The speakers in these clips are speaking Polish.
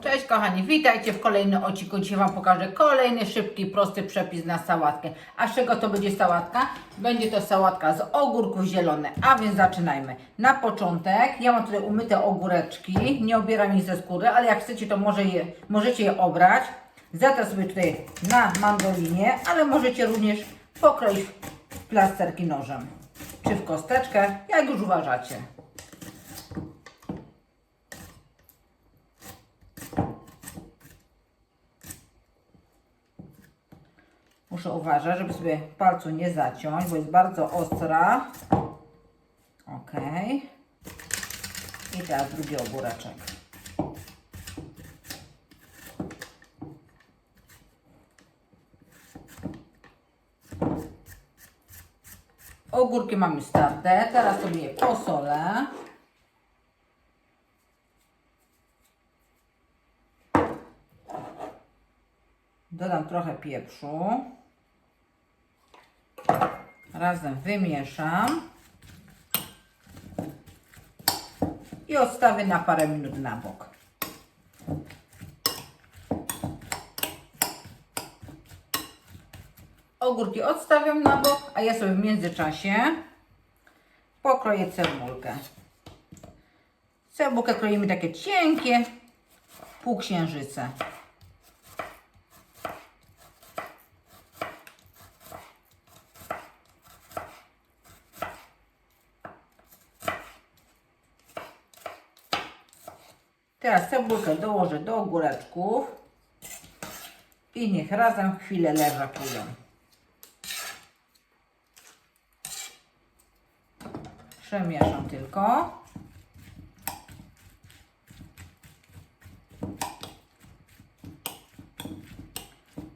Cześć kochani, witajcie w kolejnym odcinku. Dzisiaj Wam pokażę kolejny szybki, prosty przepis na sałatkę. A z czego to będzie sałatka? Będzie to sałatka z ogórków zielonych, a więc zaczynajmy. Na początek, ja mam tutaj umyte ogóreczki, nie obieram ich ze skóry, ale jak chcecie to może je, możecie je obrać. Zatrę sobie tutaj na mandolinie, ale możecie również pokroić plasterki nożem, czy w kosteczkę, jak już uważacie. Muszę uważać, żeby sobie palcu nie zaciąć, bo jest bardzo ostra. Ok. I teraz drugi ogóreczek. Ogórki mamy starte. Teraz sobie je posolę. Dodam trochę pieprzu. Razem wymieszam. I odstawię na parę minut na bok. Ogórki odstawiam na bok, a ja sobie w międzyczasie pokroję cebulkę. Cebulkę kroimy takie cienkie półksiężyce. Teraz cebulkę dołożę do ogóreczków i niech razem chwilę leżakują. Przemieszam tylko.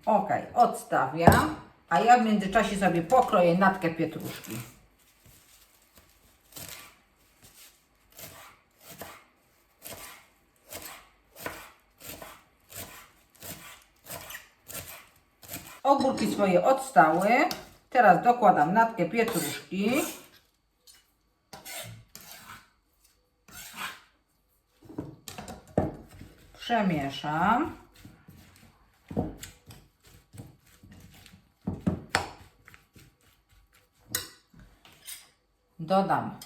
Ok, odstawiam, a ja w międzyczasie sobie pokroję natkę pietruszki. Ogórki swoje odstały. Teraz dokładam natkę pietruszki. Przemieszam. Dodam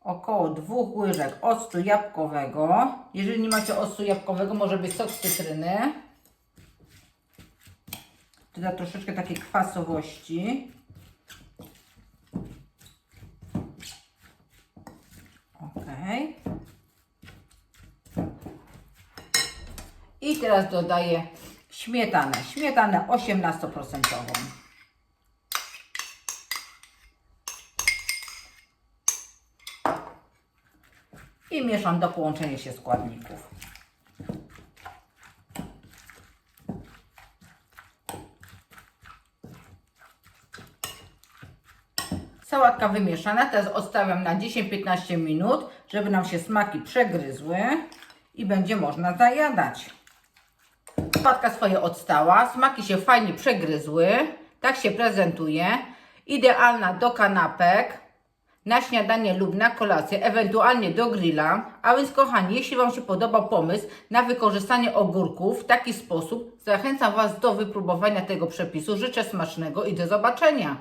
około dwóch łyżek octu jabłkowego. Jeżeli nie macie octu jabłkowego, może być sok z cytryny. Doda troszeczkę takiej kwasowości. Ok. I teraz dodaję śmietanę. Śmietanę 18%. I mieszam do połączenia się składników. Sałatka wymieszana, teraz odstawiam na 10-15 minut, żeby nam się smaki przegryzły i będzie można zajadać. Sałatka swoje odstała, smaki się fajnie przegryzły, tak się prezentuje. Idealna do kanapek, na śniadanie lub na kolację, ewentualnie do grilla. A więc kochani, jeśli Wam się podobał pomysł na wykorzystanie ogórków w taki sposób, zachęcam Was do wypróbowania tego przepisu. Życzę smacznego i do zobaczenia.